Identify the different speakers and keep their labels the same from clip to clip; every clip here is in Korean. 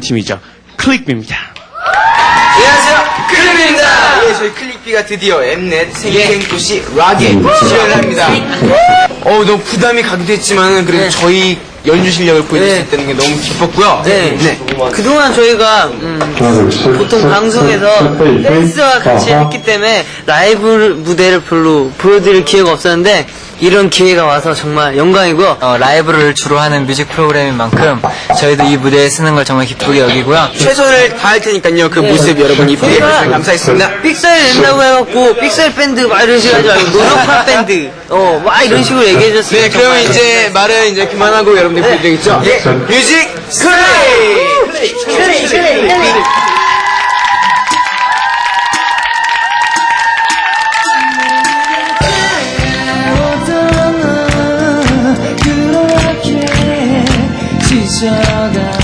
Speaker 1: 팀이죠. 클릭비입니다.
Speaker 2: 안녕하세요. 클립입니다. 예, 저희 클릭비가 드디어 엠넷 생생도시 락에 출연을 합니다. 어우 너무 부담이 가기도 했지만 그래도 저희 연주 실력을 보여줄 수 있다는 게 너무 기뻤고요.
Speaker 3: 네. 그동안 저희가 음, 보통 방송에서 댄스와 같이 했기 때문에 라이브 무대를 별로 보여드릴 기회가 없었는데 이런 기회가 와서 정말 영광이고
Speaker 4: 어, 라이브를 주로 하는 뮤직 프로그램인 만큼 저희도 이 무대에 쓰는 걸 정말 기쁘게 여기고요.
Speaker 2: 최선을 다할 테니까요. 그 모습 여러분이 보게 해주셔서 감사하겠습니다.
Speaker 3: 픽셀 낸다고 해갖고 픽셀 밴드 막 이런 식으로 하지 말고 노력파 밴드. 어 막 이런 식으로 얘기해줬으면
Speaker 2: 네 그러면 이제 말은 이제 그만하고 여러분들 보여드리겠죠? 예 뮤직 클릭
Speaker 5: 지쳐가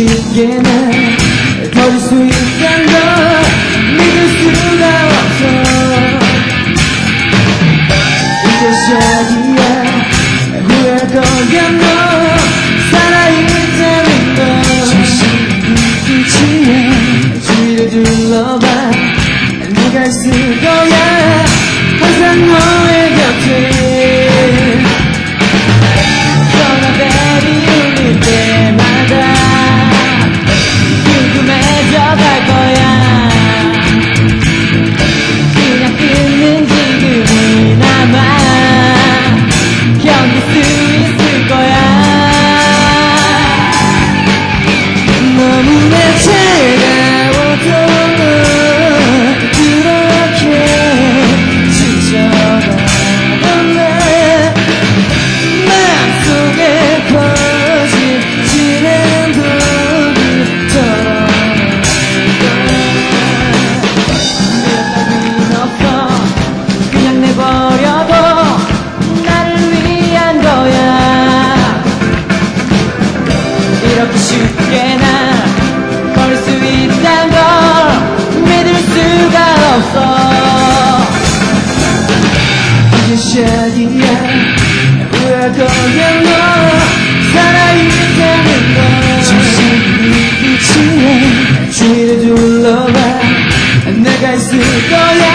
Speaker 5: 쉽게 날 버릴 수 있단 걸 믿을 수가 없어. 이제 시작이야 후회할 거야 너 살아있다는 걸. 정신이 끝이야 주위를 둘러봐. 네가 있을 거야. 항상 너의 곁에 이렇게 쉽게 나걸수 있단 걸 믿을 수가 없어. 이제 시작이야 후회할 거야 너 살아있다는 걸. 정신이 끝이야 주위를 둘러봐. 내가 있을 거야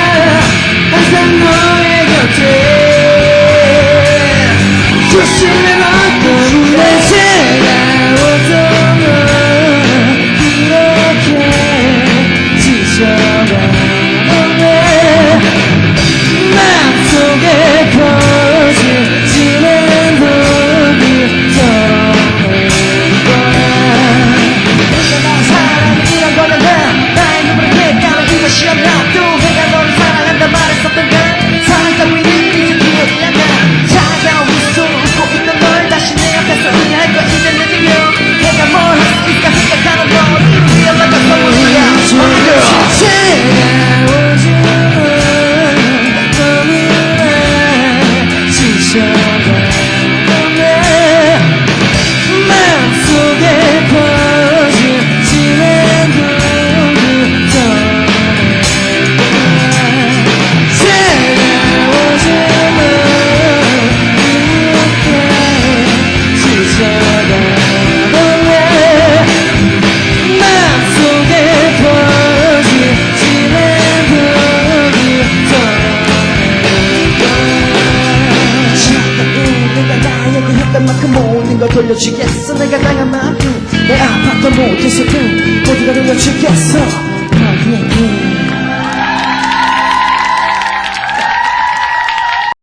Speaker 5: 돌려주겠어. 내가 당한 만큼 내 아팠던 모든 슬픔 모두 다 돌려주겠어. 너에게